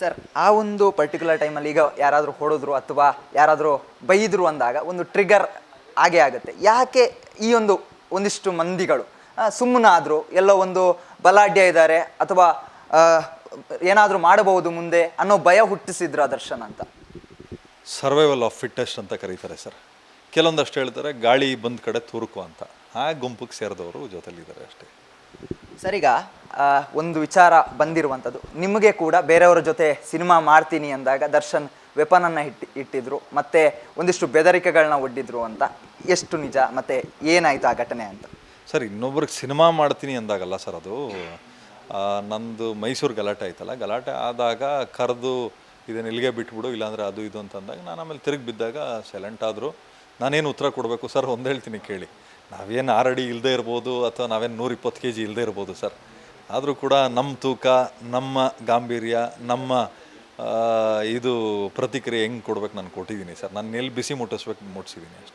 Sir, ಆ ಒಂದು particular ಟೈಮಲ್ಲಿ ಈಗ ಯಾರಾದರೂ ಹೊಡೆದ್ರು ಅಥವಾ ಯಾರಾದರೂ ಬೈದರು ಅಂದಾಗ ಒಂದು ಟ್ರಿಗರ್ ಆಗೇ ಆಗುತ್ತೆ. ಯಾಕೆ ಈ ಒಂದು ಒಂದಿಷ್ಟು ಮಂದಿಗಳು ಸುಮ್ಮನಾದರೂ ಎಲ್ಲೋ ಒಂದು ಬಲಾಢ್ಯ ಇದ್ದಾರೆ ಅಥವಾ ಏನಾದರೂ ಮಾಡಬಹುದು ಮುಂದೆ ಅನ್ನೋ ಭಯ ಹುಟ್ಟಿಸಿದ್ರ ದರ್ಶನ್ ಅಂತ? ಸರ್ವೈವಲ್ ಆಫ್ ಫಿಟ್ಟೆಸ್ಟ್ ಅಂತ ಕರೀತಾರೆ ಸರ್. ಕೆಲವೊಂದಷ್ಟು ಹೇಳ್ತಾರೆ, ಗಾಳಿ ಬಂದ ಕಡೆ ತೂರುಕು ಅಂತ. ಆ ಗುಂಪಿಗೆ ಸೇರಿದವರು ಜೊತೆಲಿದ್ದಾರೆ ಅಷ್ಟೇ. ಸರ್ ಈಗ ಆ, ಒಂದು ವಿಚಾರ ಬಂದಿರುವಂಥದ್ದು. ನಿಮಗೆ ಕೂಡ ಬೇರೆಯವರ ಜೊತೆ ಸಿನಿಮಾ ಮಾಡ್ತೀನಿ ಅಂದಾಗ ದರ್ಶನ್ ವೆಪನನ್ನು ಇಟ್ಟು ಇಟ್ಟಿದ್ರು. ಮತ್ತು ಒಂದಿಷ್ಟು ಬೆದರಿಕೆಗಳನ್ನ ಒಡ್ಡಿದ್ರು ಅಂತ. ಎಷ್ಟು ನಿಜ? ಮತ್ತು ಏನಾಯ್ತು ಆ ಘಟನೆ ಅಂತ? ಸರ್ ಇನ್ನೊಬ್ರಿಗೆ ಸಿನಿಮಾ ಮಾಡ್ತೀನಿ ಅಂದಾಗಲ್ಲ ಸರ್ ಅದು. ನಂದು ಮೈಸೂರು ಗಲಾಟೆ ಆಯ್ತಲ್ಲ. ಗಲಾಟೆ ಆದಾಗ ಕರೆದು ಇದನ್ನು ಇಲ್ಲಿಗೆ ಬಿಟ್ಬಿಡು ಇಲ್ಲಾಂದರೆ ಅದು ಇದು ಅಂತಂದಾಗ ನಾನು ಆಮೇಲೆ ತಿರುಗಿ ಬಿದ್ದಾಗ ಸೈಲೆಂಟ್ ಆದರು. ನಾನೇನು ಉತ್ತರ ಕೊಡಬೇಕು? ಸರ್, ಒಂದು ಹೇಳ್ತೀನಿ ಕೇಳಿ. ನಾವೇನು ಆರಡಿ ಇಲ್ಲದೆ ಇರ್ಬೋದು ಅಥವಾ ನಾವೇನು ನೂರಿಪ್ಪತ್ತು ಕೆ ಜಿ ಇಲ್ಲದೆ ಇರ್ಬೋದು ಸರ್. ಆದರೂ ಕೂಡ ನಮ್ಮ ತೂಕ, ನಮ್ಮ ಗಾಂಭೀರ್ಯ, ನಮ್ಮ ಇದು ಪ್ರತಿಕ್ರಿಯೆ ಹೆಂಗೆ ಕೊಡ್ಬೇಕು ನಾನು ಕೊಟ್ಟಿದ್ದೀನಿ ಸರ್. ನಾನು ಎಲ್ಲಿ ಬಿಸಿ ಮುಟ್ಟಿಸ್ಬೇಕು ಮುಟ್ಟಿಸಿದ್ದೀನಿ ಅಷ್ಟೇ.